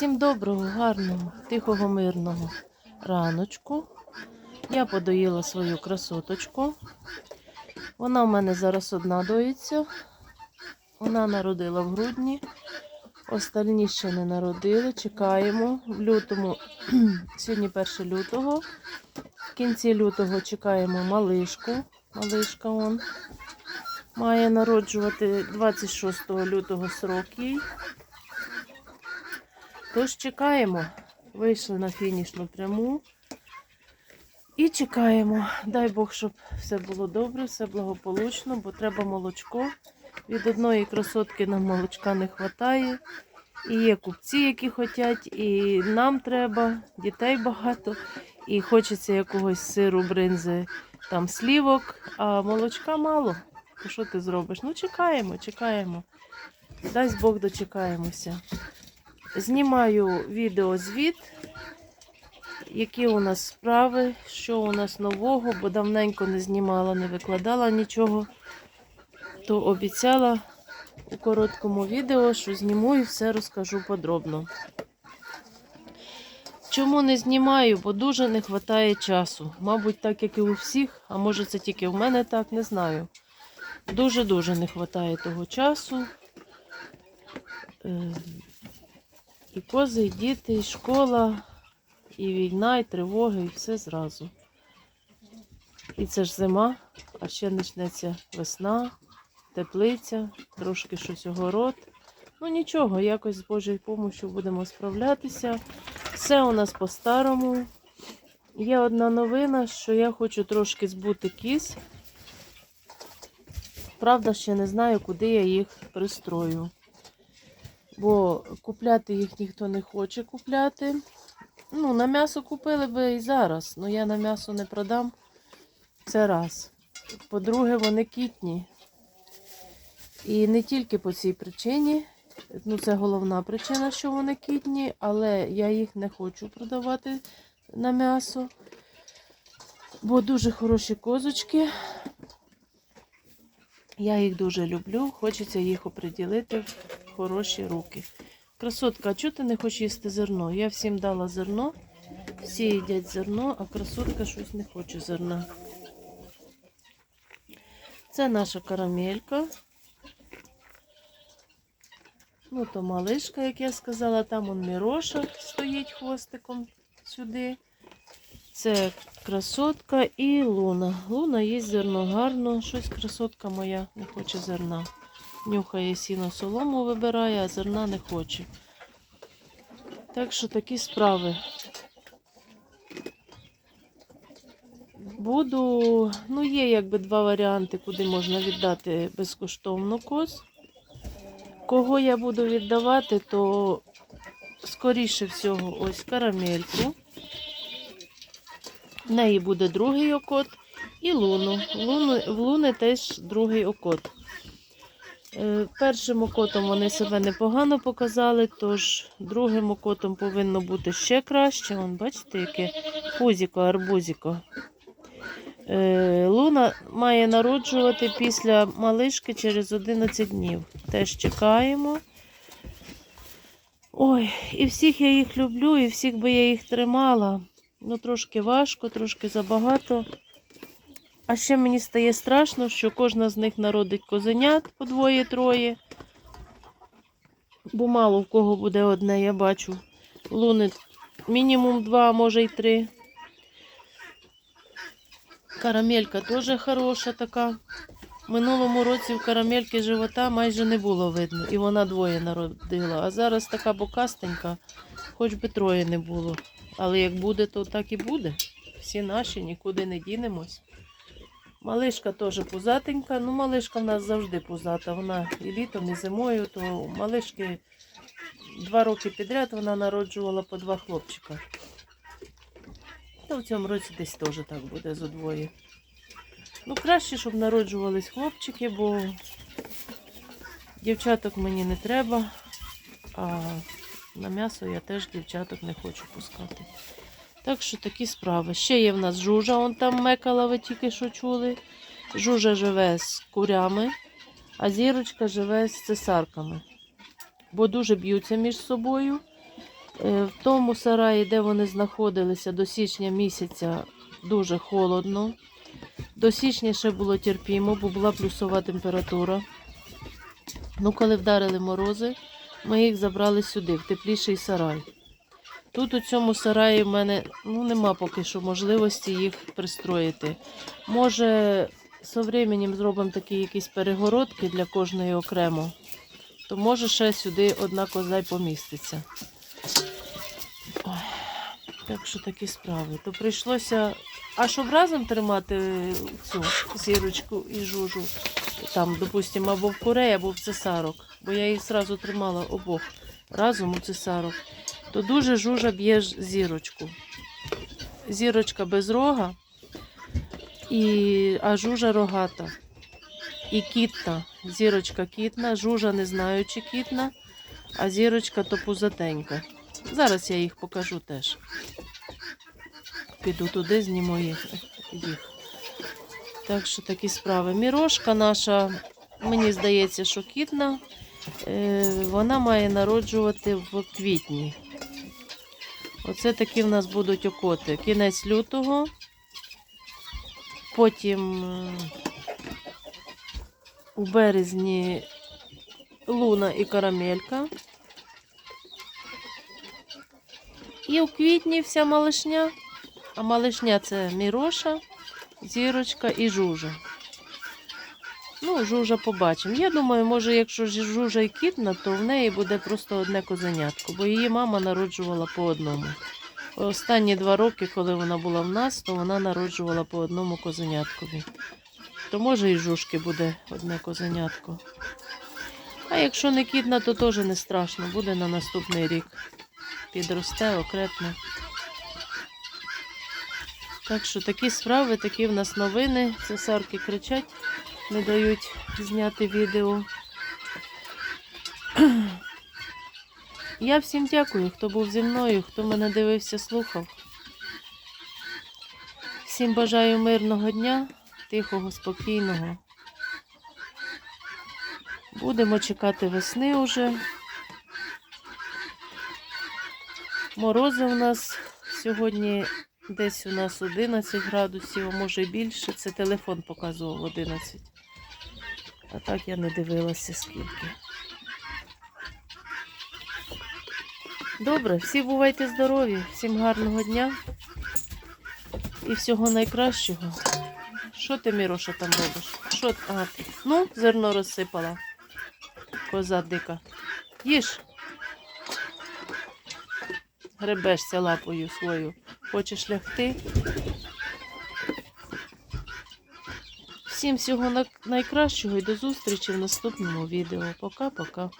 Всім доброго, гарного, тихого, мирного раночку. Я подоїла свою красоточку. Вона в мене зараз одна доїться. Вона народила в грудні. Остальні ще не народили. Чекаємо. В лютому, сьогодні 1 лютого. В кінці лютого чекаємо малишку. Малишка он має народжувати 26 лютого срок їй. Тож чекаємо. Вийшли на фінішну пряму. І чекаємо. Дай Бог, щоб все було добре, все благополучно, бо треба молочко. Від одної красотки нам молочка не вистачає. І є купці, які хочуть, і нам треба, дітей багато, і хочеться якогось сиру, бринзи, там слівок, а молочка мало. То що ти зробиш? Ну, чекаємо, чекаємо. Дасть Бог дочекаємося. Знімаю відеозвіт, які у нас справи, що у нас нового, бо давненько не знімала, не викладала нічого. То обіцяла у короткому відео, що зніму і все розкажу подробно. Чому не знімаю? Бо дуже не вистачає часу. Мабуть, так як і у всіх, а може це тільки в мене так, не знаю. Дуже-дуже не вистачає того часу. І кози, і діти, і школа, і війна, і тривоги, і все зразу. І це ж зима, а ще почнеться весна, теплиця, трошки щось огород. Ну нічого, якось з Божою допомогою будемо справлятися. Все у нас по-старому. Є одна новина, що я хочу трошки збути кіз. Правда, ще не знаю, куди я їх пристрою. Бо купляти їх ніхто не хоче купляти. Ну, на м'ясо купили би і зараз, але я на м'ясо не продам. Це раз. По-друге, вони кітні. І не тільки по цій причині. Ну, це головна причина, що вони кітні, але я їх не хочу продавати на м'ясо. Бо дуже хороші козочки. Я їх дуже люблю, хочеться їх оприділити хороші руки. Красотка, а чого ти не хочеш їсти зерно? Я всім дала зерно, всі їдять зерно, а красотка щось не хоче зерна. Це наша карамелька. Ну, то малишка, як я сказала, там он міроша стоїть хвостиком сюди. Це красотка і луна. Луна їсть зерно гарно. Щось красотка моя не хоче зерна. Нюхає сіно солому вибирає, а зерна не хоче. Так що такі справи. Буду, ну, є якби два варіанти, куди можна віддати безкоштовно коз. Кого я буду віддавати, то скоріше всього ось карамельку. В неї буде другий окот і луну. Луну в луни теж другий окот. Е, Першим окотом вони себе непогано показали, тож другим окотом повинно бути ще краще. Вон, бачите, яке пузіко, арбузіко. Е, Луна має народжувати після малишки через 11 днів. Теж чекаємо. Ой, і всіх я їх люблю, і всіх би я їх тримала. Ну, трошки важко, трошки забагато. А ще мені стає страшно, що кожна з них народить козенят по двоє-троє. Бо мало в кого буде одне, я бачу. Луни мінімум два, може й три. Карамелька теж хороша така. Минулому році в карамельки живота майже не було видно, і вона двоє народила. А зараз така бокастенька, хоч би троє не було. Але як буде, то так і буде. Всі наші, нікуди не дінемось. Малишка теж пузатенька. Ну, малишка в нас завжди пузата. Вона і літом, і зимою, то малишки два роки підряд вона народжувала по два хлопчика. Та в цьому році десь теж так буде зо двоє. Ну, краще, щоб народжувались хлопчики, бо дівчаток мені не треба, а на м'ясо я теж дівчаток не хочу пускати. Так що такі справи. Ще є в нас жужа, он там мекала, ви тільки що чули. Жужа живе з курями, а зірочка живе з цесарками. Бо дуже б'ються між собою. Е, В тому сараї, де вони знаходилися до січня місяця, дуже холодно. До січня ще було терпімо, бо була плюсова температура. Ну, коли вдарили морози, ми їх забрали сюди, в тепліший сарай. Тут у цьому сараї в мене ну, нема поки що можливості їх пристроїти. Може, з временем зробимо такі якісь перегородки для кожної окремо, то може ще сюди одна коза й поміститься. Ой, так що такі справи. То прийшлося. А щоб разом тримати цю зірочку і жужу, там, допустимо, або в курей, або в цесарок, бо я їх зразу тримала обох разом у цесарок, то дуже жужа б'є зірочку. Зірочка без рога, і, а жужа рогата. І кітна. Зірочка кітна, жужа не знаю, чи кітна, а зірочка то пузатенька. Зараз я їх покажу теж. Піду туди, зніму їх. їх. Так що такі справи. Мірошка наша, мені здається, що кітна. Е, Вона має народжувати в квітні. Оце такі в нас будуть окоти. Кінець лютого. Потім е, у березні луна і карамелька. І у квітні вся малишня. А малишня це Міроша, зірочка і жужа. Ну, жужа побачимо. Я думаю, може, якщо жужа і кітна, то в неї буде просто одне козенятко, бо її мама народжувала по одному. Останні два роки, коли вона була в нас, то вона народжувала по одному козеняткові. То може і жужки буде одне козенятко. А якщо не кітна, то теж не страшно, буде на наступний рік. Підросте окрепне. Так що такі справи, такі в нас новини. Цесарки кричать, не дають зняти відео. Я всім дякую, хто був зі мною, хто мене дивився, слухав. Всім бажаю мирного дня, тихого, спокійного. Будемо чекати весни уже. Морози у нас сьогодні десь у нас 11 градусів, а може більше. Це телефон показував 11. А так я не дивилася скільки. Добре, всі бувайте здорові, всім гарного дня і всього найкращого. Що ти, Міроша, там робиш? Що? А, ну, зерно розсипала. Коза дика. Їж. Гребешся лапою свою. Хочеш лягти? Всім всього на- найкращого і до зустрічі в наступному відео. Пока-пока.